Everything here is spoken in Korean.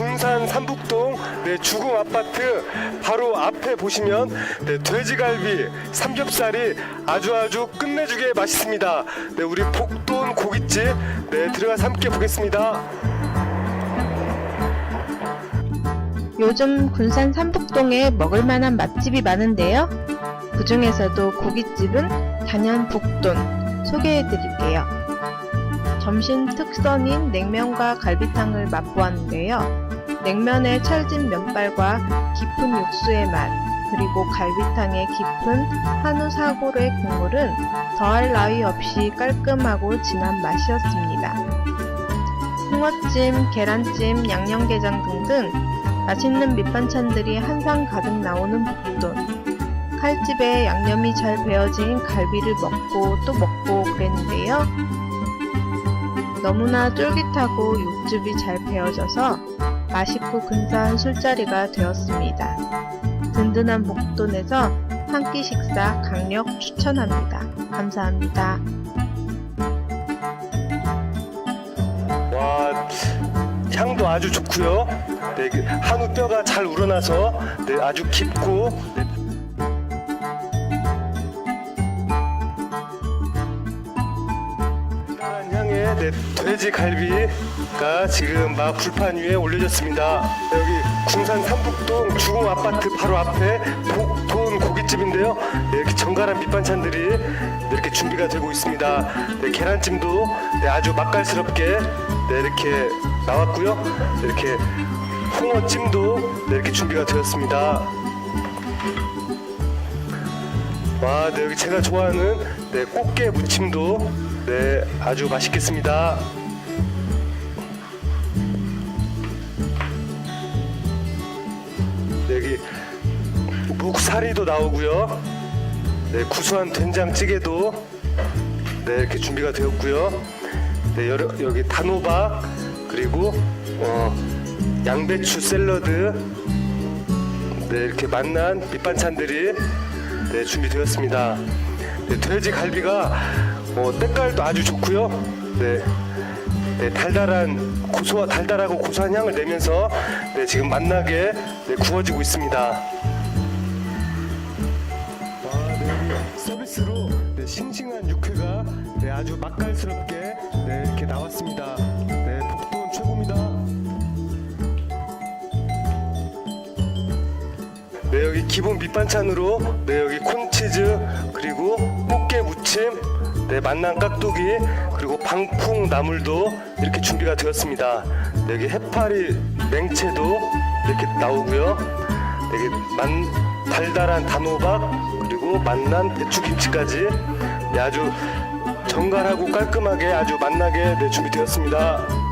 군산 삼북동 네, 주공 아파트 바로 앞에 보시면 네, 돼지갈비, 삼겹살이 아주 아주 끝내주게 맛있습니다. 네, 우리 복돈 고깃집 네, 들어가서 함께 보겠습니다. 요즘 군산 삼북동에 먹을 만한 맛집이 많은데요. 그 중에서도 고깃집은 단연 북돈 소개해 드릴게요. 점심 특선인 냉면과 갈비탕을 맛보았는데요. 냉면의 찰진 면발과 깊은 육수의 맛, 그리고 갈비탕의 깊은 한우 사골의 국물은 더할 나위 없이 깔끔하고 진한 맛이었습니다. 홍어찜, 계란찜, 양념게장 등등 맛있는 밑반찬들이 한상 가득 나오는 북돈. 칼집에 양념이 잘 배어진 갈비를 먹고 또 먹고 그랬는데요. 너무나 쫄깃하고 육즙이 잘 배어져서 맛있고 근사한 술자리가 되었습니다. 든든한 복돈에서 한 끼 식사 강력 추천합니다. 감사합니다. 와 향도 아주 좋고요. 네, 그 한우 뼈가 잘 우러나서 네, 아주 깊고 네, 향의 네, 돼지 갈비가 지금 막 불판 위에 올려졌습니다. 여기 군산 삼북동 주공 아파트 바로 앞에 복돈 고깃집인데요. 네, 이렇게 정갈한 밑반찬들이 네, 이렇게 준비가 되고 있습니다. 네, 계란찜도 네, 아주 맛깔스럽게 네, 이렇게 나왔고요. 네, 이렇게 홍어찜도 네, 이렇게 준비가 되었습니다. 와, 네, 여기 제가 좋아하는 네, 꽃게 무침도 네, 아주 맛있겠습니다. 네, 여기 묵사리도 나오고요. 네, 구수한 된장찌개도 네, 이렇게 준비가 되었고요. 네, 여러, 여기 단호박 그리고 어, 양배추 샐러드 네, 이렇게 맛난 밑반찬들이 네, 준비되었습니다. 네, 돼지 갈비가 어, 때깔도 아주 좋고요. 네, 네, 달달한 고소 달달하고 고소한 향을 내면서 네, 지금 맛나게 네, 구워지고 있습니다. 와, 네, 서비스로 네, 싱싱한 육회가 네, 아주 맛깔스럽게 네, 이렇게 나왔습니다. 네, 네 여기 기본 밑반찬으로 네 여기 콘치즈 그리고 꽃게 무침 네 만난 깍두기 그리고 방풍 나물도 이렇게 준비가 되었습니다. 네, 여기 해파리 냉채도 이렇게 나오고요. 네, 여기 만 달달한 단호박 그리고 만난 배추김치까지 네, 아주 정갈하고 깔끔하게 아주 맛나게 네, 준비되었습니다